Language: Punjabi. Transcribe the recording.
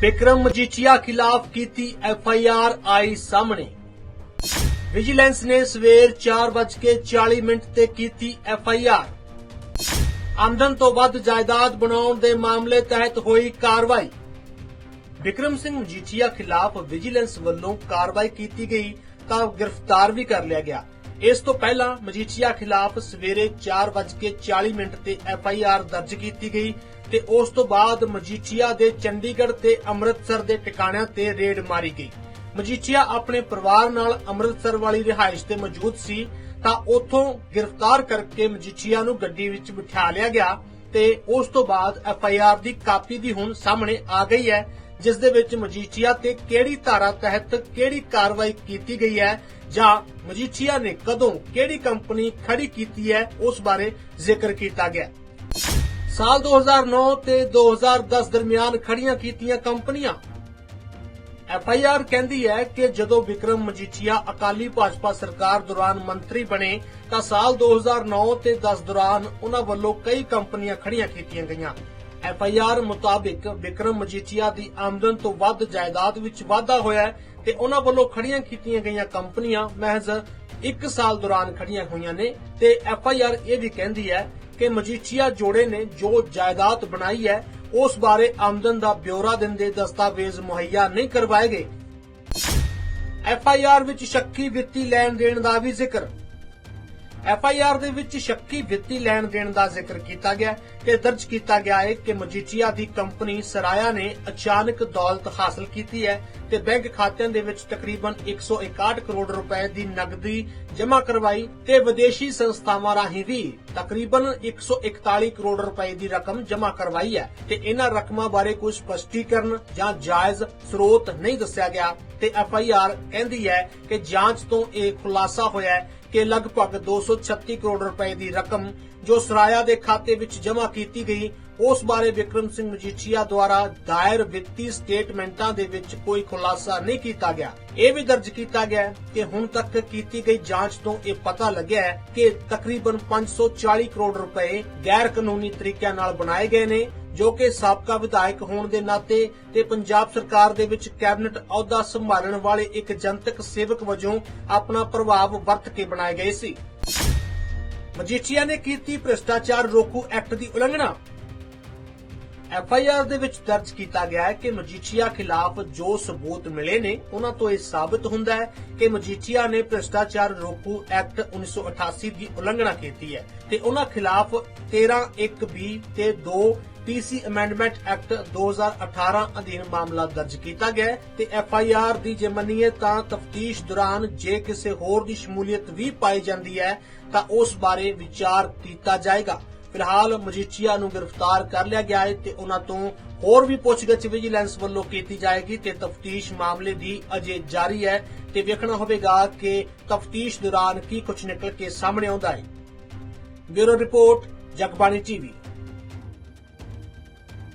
ਵਿਕਰਮ ਮਜੀਠੀਆ ਖਿਲਾਫ ਕੀਤੀ ਐਫ ਆਈ ਆਰ ਆਈ ਸਾਹਮਣੇ। ਵਿਜੀਲੈਂਸ ਨੇ ਸਵੇਰ 4:40 ਮਿੰਟ ਤੇ ਕੀਤੀ ਐਫ ਆਈ ਆਰ। ਆਮਦਨ ਤੋਂ ਵੱਧ ਜਾਇਦਾਦ ਬਣਾਉਣ ਦੇ ਮਾਮਲੇ ਤਹਿਤ ਹੋਈ ਕਾਰਵਾਈ। ਵਿਕਰਮ ਸਿੰਘ ਮਜੀਠੀਆ ਖਿਲਾਫ ਵਿਜੀਲੈਂਸ ਵੱਲੋਂ ਕਾਰਵਾਈ ਕੀਤੀ ਗਈ ਤਾਂ ਗ੍ਰਿਫਤਾਰ ਵੀ ਕਰ ਲਿਆ ਗਿਆ। ਇਸ ਤੋਂ ਪਹਿਲਾਂ ਮਜੀਠੀਆ ਖਿਲਾਫ ਸਵੇਰੇ 4:40 ਮਿੰਟ ਤੇ ਐਫ ਆਈ ਆਰ ਦਰਜ ਕੀਤੀ ਗਈ ਤੇ ਉਸ ਤੋਂ ਬਾਅਦ ਮਜੀਠੀਆ ਦੇ ਚੰਡੀਗੜ੍ਹ ਤੇ ਅੰਮ੍ਰਿਤਸਰ ਦੇ ਟਿਕਾਣਿਆਂ ਤੇ ਰੇਡ ਮਾਰੀ ਗਈ। ਮਜੀਠੀਆ ਆਪਣੇ ਪਰਿਵਾਰ ਨਾਲ ਅੰਮ੍ਰਿਤਸਰ ਵਾਲੀ ਰਿਹਾਇਸ਼ ਤੇ ਮੌਜੂਦ ਸੀ, ਤਾਂ ਉੱਥੋਂ ਗ੍ਰਿਫਤਾਰ ਕਰਕੇ ਮਜੀਠੀਆ ਨੂੰ ਗੱਡੀ ਵਿੱਚ ਬਿਠਾ ਲਿਆ ਗਿਆ ਤੇ ਉਸ ਤੋਂ ਬਾਅਦ ਐਫ ਆਈ ਆਰ ਦੀ ਕਾਪੀ ਵੀ ਹੁਣ ਸਾਹਮਣੇ ਆ ਗਈ ਹੈ। ਜਿਸ ਦੇ ਵਿੱਚ ਮਜੀਠੀਆ ਤੇ ਕਿਹੜੀ ਧਾਰਾ ਤਹਿਤ ਕਿਹੜੀ ਕਾਰਵਾਈ ਕੀਤੀ ਗਈ ਹੈ? ਜਾਂ ਮਜੀਠੀਆ ਨੇ ਕਦੋਂ ਕਿਹੜੀ ਕੰਪਨੀ ਖੜੀ ਕੀਤੀ ਹੈ? ਉਸ ਬਾਰੇ ਜ਼ਿਕਰ ਕੀਤਾ ਗਿਆ। ਸਾਲ 2009 ਤੇ 2010 ਦਰਮਿਆਨ ਖੜੀਆਂ ਕੀਤੀਆਂ ਕੰਪਨੀਆਂ। ਐਫ ਆਈ ਆਰ ਕਹਿੰਦੀ ਹੈ ਕਿ ਜਦੋਂ ਵਿਕਰਮ ਮਜੀਠੀਆ ਅਕਾਲੀ ਭਾਜਪਾ ਸਰਕਾਰ ਦੌਰਾਨ ਮੰਤਰੀ ਬਣੇ, ਤਾਂ ਸਾਲ 2009 ਤੇ 10 ਦੌਰਾਨ ਉਹਨਾਂ ਵੱਲੋਂ ਕਈ ਕੰਪਨੀਆਂ ਖੜੀਆਂ ਕੀਤੀਆਂ ਗਈਆਂ। ਐਫ ਆਈ ਆਰ ਮੁਤਾਬਿਕ ਵਿਕਰਮ ਮਜੀਠੀਆ ਦੀ ਆਮਦਨ ਤੋਂ ਵੱਧ ਜਾਇਦਾਦ ਵਿੱਚ ਵਾਧਾ ਹੋਇਆ ਤੇ ਉਹਨਾਂ ਵੱਲੋਂ ਖੜੀਆਂ ਕੀਤੀਆਂ ਗਈਆਂ ਕੰਪਨੀਆਂ ਮਹਿਜ਼ 1 ਸਾਲ ਦੌਰਾਨ ਖੜੀਆਂ ਹੋਈਆਂ ਨੇ ਤੇ ਐਫ ਆਈ ਆਰ ਇਹ ਵੀ ਕਹਿੰਦੀ ਹੈ ਕਿ ਮਜੀਠੀਆ ਜੋੜੇ ਨੇ ਜੋ ਜਾਇਦਾਦ ਬਣਾਈ ਹੈ, ਉਸ ਬਾਰੇ ਆਮਦਨ ਦਾ ਬਿਊਰਾ ਦਿੰਦੇ ਦਸਤਾਵੇਜ਼ ਮੁਹੱਈਆ ਨਹੀਂ ਕਰਵਾਏ ਗਏ। ਐਫ ਆਈ ਆਰ ਵਿੱਚ ਸ਼ੱਕੀ ਵਿੱਤੀ ਲੈਣ ਦੇਣ ਦਾ ਵੀ ਜ਼ਿਕਰ ਐਫ ਆਈ ਆਰ ਦੇ ਵਿੱਚ ਸ਼ੱਕੀ ਵਿੱਤੀ ਲੈਣ ਦੇਣ ਦਾ ਜ਼ਿਕਰ ਕੀਤਾ ਗਿਆ ਤੇ ਦਰਜ ਕੀਤਾ ਗਿਆ ਹੈ ਕਿ ਮਜੀਠੀਆ ਦੀ ਕੰਪਨੀ ਸਰਾਇਆ ਨੇ ਅਚਾਨਕ ਦੌਲਤ ਹਾਸਲ ਕੀਤੀ ਹੈ ਤੇ ਬੈਂਕ ਖਾਤਿਆਂ ਦੇ ਵਿੱਚ ਤਕਰੀਬਨ 161 ਕਰੋੜ ਰੁਪਏ ਦੀ ਨਕਦੀ ਜਮ੍ਹਾਂ ਕਰਵਾਈ ਤੇ ਵਿਦੇਸ਼ੀ ਸੰਸਥਾਵਾਂ ਰਾਹੀਂ ਵੀ ਤਕਰੀਬਨ 141 ਕਰੋੜ ਰੁਪਏ ਦੀ ਰਕਮ ਜਮ੍ਹਾਂ ਕਰਵਾਈ ਹੈ ਤੇ ਇਹਨਾਂ ਰਕਮਾਂ ਬਾਰੇ ਕੋਈ ਸਪਸ਼ਟੀਕਰਨ ਜਾਂ ਜਾਇਜ਼ ਸਰੋਤ ਨਹੀਂ ਦੱਸਿਆ ਗਿਆ ਤੇ ਐਫ ਆਈ ਆਰ ਕਹਿੰਦੀ ਹੈ ਕਿ ਜਾਂਚ ਤੋਂ ਇਹ ਖੁਲਾਸਾ ਹੋਇਆ ਕਿ ਲਗਭਗ 236 ਕਰੋੜ ਰੁਪਏ ਦੀ ਰਕਮ ਜੋ ਸਰਾਇਆ ਦੇ ਖਾਤੇ ਵਿੱਚ ਜਮ੍ਹਾਂ ਕੀਤੀ ਗਈ, ਉਸ ਬਾਰੇ ਵਿਕਰਮ ਸਿੰਘ ਮਜੀਠੀਆ ਦੁਆਰਾ ਦਾਇਰ ਵਿੱਤੀ ਸਟੇਟਮੈਂਟਾਂ ਦੇ ਵਿੱਚ ਕੋਈ ਖੁਲਾਸਾ ਨਹੀਂ ਕੀਤਾ ਗਿਆ। ਇਹ ਵੀ ਦਰਜ ਕੀਤਾ ਗਿਆ ਕਿ ਹੁਣ ਤੱਕ ਕੀਤੀ ਗਈ ਜਾਂਚ ਤੋਂ ਇਹ ਪਤਾ ਲੱਗਿਆ ਕਿ ਤਕਰੀਬਨ 540 ਕਰੋੜ ਰੁਪਏ ਗੈਰ ਕਾਨੂੰਨੀ ਤਰੀਕਿਆਂ ਨਾਲ ਬਣਾਏ ਗਏ ਨੇ ਜੋ ਕਿ ਸਾਬਕਾ ਵਿਧਾਇਕ ਹੋਣ ਦੇ ਨਾਤੇ ਤੇ ਪੰਜਾਬ ਸਰਕਾਰ ਦੇ ਵਿੱਚ ਕੈਬਨਿਟ ਅਹੁਦਾ ਸੰਭਾਲਣ ਵਾਲੇ ਇੱਕ ਜਨਤਕ ਸੇਵਕ ਵਜੋਂ ਆਪਣਾ ਪ੍ਰਭਾਵ ਵਰਤ ਕੇ ਬਣਾਏ ਗਏ ਸੀ। ਮਜੀਠੀਆ ਨੇ ਕੀਤੀ ਭ੍ਰਿਸ਼ਟਾਚਾਰ ਰੋਕੂ ਐਕਟ ਦੀ ਉਲੰਘਣਾ। ਐਫ ਆਈ ਆਰ ਦੇ ਵਿੱਚ ਦਰਜ ਕੀਤਾ ਗਿਆ ਹੈ ਕਿ ਮਜੀਠੀਆ ਖਿਲਾਫ ਜੋ ਸਬੂਤ ਮਿਲੇ ਨੇ, ਉਹਨਾਂ ਤੋਂ ਇਹ ਸਾਬਤ ਹੁੰਦਾ ਹੈ ਕਿ ਮਜੀਠੀਆ ਨੇ ਭ੍ਰਿਸ਼ਟਾਚਾਰ ਰੋਕੂ ਐਕਟ 1988 ਦੀ ਉਲੰਘਣਾ ਕੀਤੀ ਹੈ ਤੇ ਉਹਨਾਂ ਖਿਲਾਫ 13 1 ਬੀ ਤੇ 2 ਪੀਸੀ ਅਮੈਂਡਮੈਂਟ ਐਕਟ 2018 ਅਧੀਨ ਮਾਮਲਾ ਦਰਜ ਕੀਤਾ ਗਿਆ ਤੇ ਐਫ ਆਈ ਆਰ ਦੀ ਜੇ ਮੰਨੀਏ ਤਾਂ ਤਫਤੀਸ਼ ਦੌਰਾਨ ਜੇ ਕਿਸੇ ਹੋਰ ਦੀ ਸ਼ਮੂਲੀਅਤ ਵੀ ਪਾਈ ਜਾਂਦੀ ਹੈ, ਤਾਂ ਉਸ ਬਾਰੇ ਵਿਚਾਰ ਕੀਤਾ ਜਾਏਗਾ। ਫਿਲਹਾਲ ਮਜੀਠੀਆ ਨੂੰ ਗ੍ਰਿਫਤਾਰ ਕਰ ਲਿਆ ਗਿਆ ਹੈ ਤੇ ਉਹਨਾਂ ਤੋਂ ਹੋਰ ਵੀ ਪੁੱਛਗਿੱਛ ਵਿਜੀਲੈਂਸ ਵੱਲੋਂ ਕੀਤੀ ਜਾਏਗੀ ਤੇ ਤਫਤੀਸ਼ ਮਾਮਲੇ ਦੀ ਅਜੇ ਜਾਰੀ ਹੈ ਤੇ ਵੇਖਣਾ ਹੋਵੇਗਾ ਕਿ ਤਫਤੀਸ਼ ਦੌਰਾਨ ਕੀ ਕੁਝ ਨਿਕਲ ਕੇ ਸਾਹਮਣੇ ਆਉਂਦਾ ਹੈ। Bureau report, Jagbani TV.